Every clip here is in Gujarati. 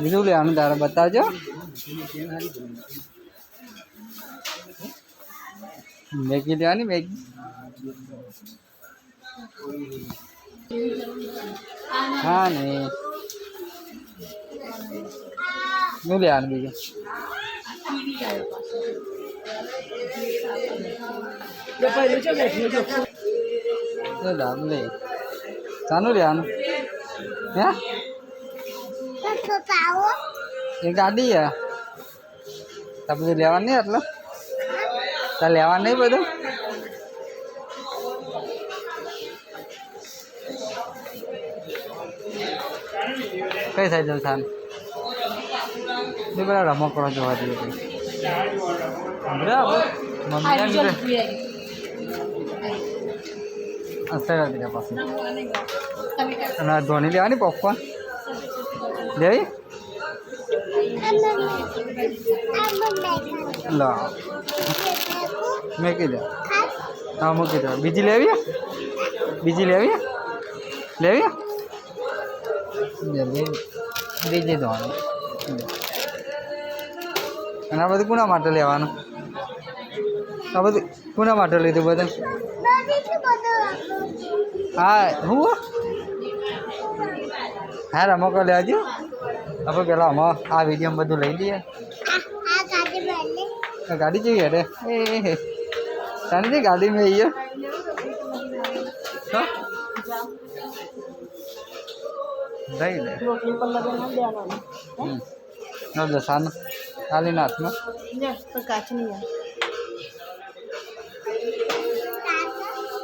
બીજું લેવાનું તારે બતાવજો. મેગી લેવાની મેગી. હા ને શું લેવાનું બીજું તો દામ લે ચાનું લેવાનું હે એ ગાડી હે તા બધું લેવાનું નહીં એટલે તા લેવાનું નહીં બધું કઈ સાઈડ જવું થાન એ બધા રમકડો જોવા જઈએ બરાબર. મમ્મી એમ કે પાસે અને ધોની લેવાની પોપકોર્ન લેવી? લો. મૂકી દે. હા મૂકી દે. બીજી લેવી? બીજી લેવી? લેવી? જલ્દી બીજી ધોવાની અને આ બધું કોના માટે લેવાનું આ બધું કોના માટે લીધું બધું હા હું હા રમો રમકો લેજો આપણે પેલા આમાં આ વીડિયો બધું લઈ લઈએ ગાડી જોઈએ અરે એ સાની ગાડી મેં આવીએ લઈ લે હમ નલ દસાનું ખાલી નાથમાં કાચની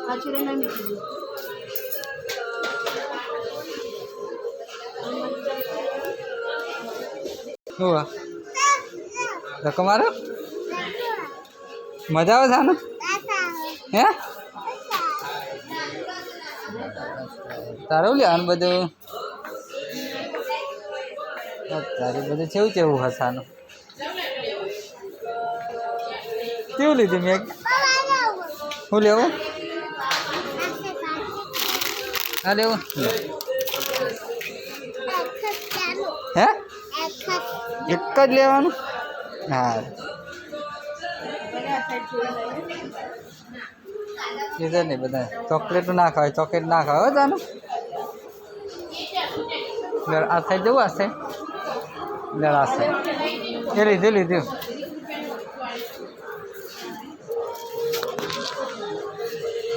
કાચી ના મીઠી શું હા ધક્કો મારો મજા આવે સાનું હે તારું લેવાનું બધું તારું બધું કેવું કેવું હસાનું. કેવું લીધું મેં? શું લેવું? હા, લેવું. હે? એક જ લેવાનું? હા. કીધું નહીં બધા. ચોકલેટ ના ખાય, ચોકલેટ ના ખાય તાનું. આ સાઈડ જવું આ સાઈડ એ લીધું લીધું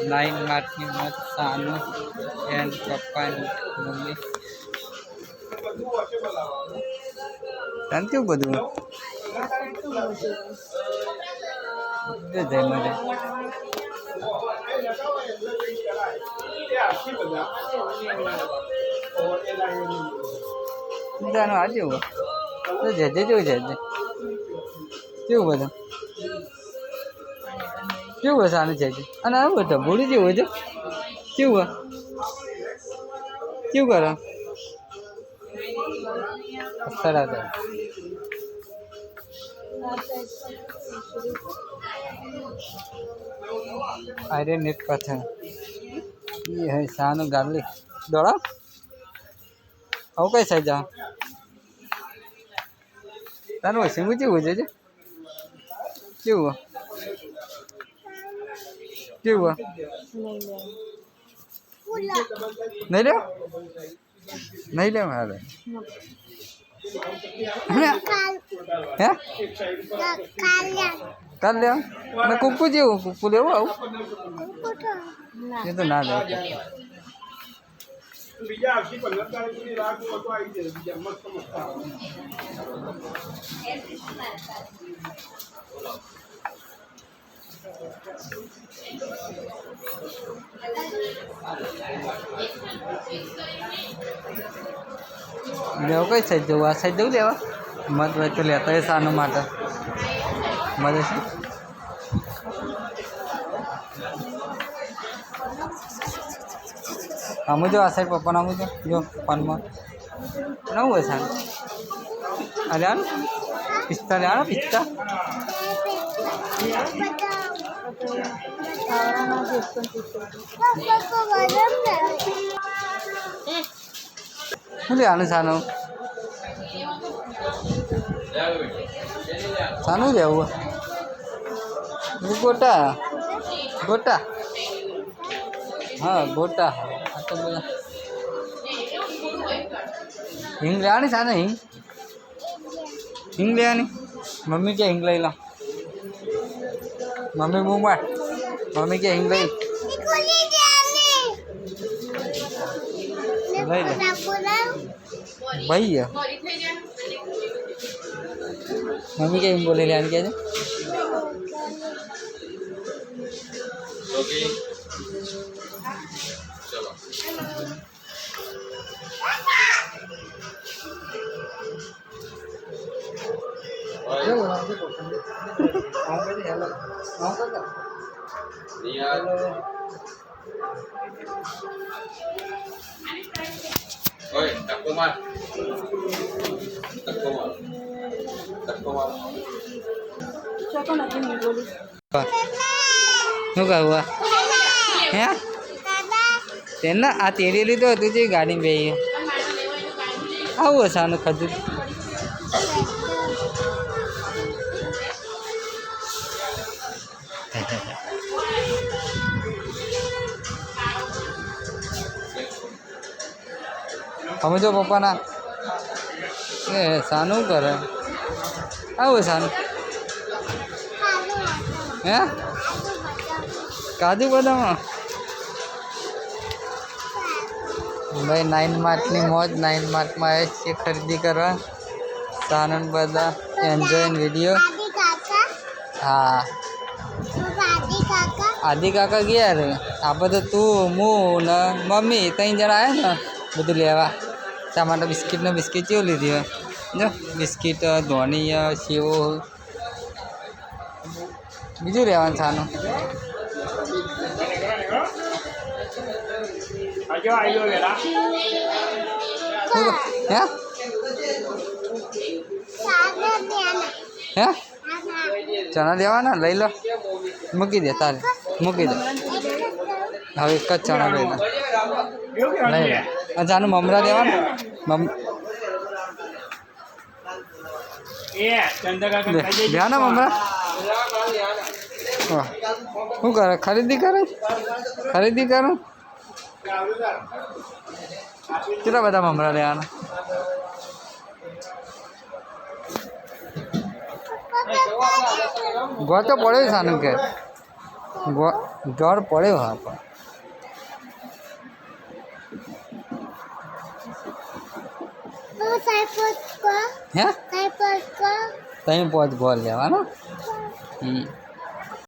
નાઇન માર્ચની મત સાનું એન્ડ પપ્પાની મમ્મી. તને કેવું બધું જય મજા જાનો આ જેવું તો જજે જોઈ જજે કેવું બધું? કેવું હશે આનું જજે અને આ બધા ભૂલી જેવું છે કેવું કેવું કરો? સરસ અરે નેટ કથા. એ હે શાનું ગાર્લિક. દોડા. આવું કઈ સાઈઝ આ તારું હોય સિંગુ કેવું છે કેવું? કેવું? નહીં લે? નહીં લે હાલે હે? કાલ લે? અને કુકુ જેવું કુકુ લેવું આવું? એ તો ના લે. બીજા આવશે પંદર તારીખ સુધી રાહ જુઓ તો આવી જશે બીજા મસ્ત મસ્ત આવે. લેવું કઈ સાઈડ જવું? આ સાઈડ જવું લેવા? મત હોય તો લેતા હોય સાનું માટે. મદદ છે? આમ જો આ સાઈડ પપ્પાને આમ જો જો ફોનમાં નવું હોય સારું અરે આને પિસ્તા લે આને પિસ્તા ખાવાના દેશ પણ પૂછો શું લે આનું સાનું સાનું લેવું એ ગોટા ગોટા હા ગોટા આ તો બધા હિંગ લેવાની સાને હિંગ હિંગ લેવાની મમ્મી કે હિંગ લઈ લો મમ્મી બૂમાડ મમ્મી કે હિંગ લઈ લઈ લે ભાઈ મમ્મી કે હિંગ બોલી લેવાની કે છે Hello. Ôi, tập công an Tập công an Tập công an Cho con là cái mình vô đi Nó gầu à Hả? તેના આ તેરી લીધું હતું જે ગાડી બે આવું હશે આનું ખજૂર. સમજો પપ્પાના એ સાનું કરે. આવું સાનું હે? કાજુ બદામ? ભાઈ નાઇન માર્કની મોજ નાઇન માર્કમાં આવે છે ખરીદી કરવા. સાનન બધા એન્જોય વીડિયો હા. આદિ કાકા ગયા રે? આપણે તો તું, હું ને મમ્મી ત્રણ જણા આવ્યા ને, બધું લેવા. તમારે માટે બિસ્કિટ ને બિસ્કિટ કેવું લીધી હોય જો, બિસ્કિટ, ધોની સેવો બીજું લેવાનું સાનું. Ayo, ya. શું હે હે ચણા દેવાના લઈ લો મૂકી દે તારે મૂકી દે હવે એક જ ચણા લઈ લો લઈ લો જાનું મમરા દેવાના મમ Eh, canda kakak લે aja. લ્યા ને મમરા. શું કરે ખરીદી કરે ખરીદી કરો કેટલા બધા મમરા લેવાના ગોળ તો પડ્યો સાનું કે. ગોળ પડ્યો હા પણ. તમે પોચ ગોળ લેવાનો? હમ.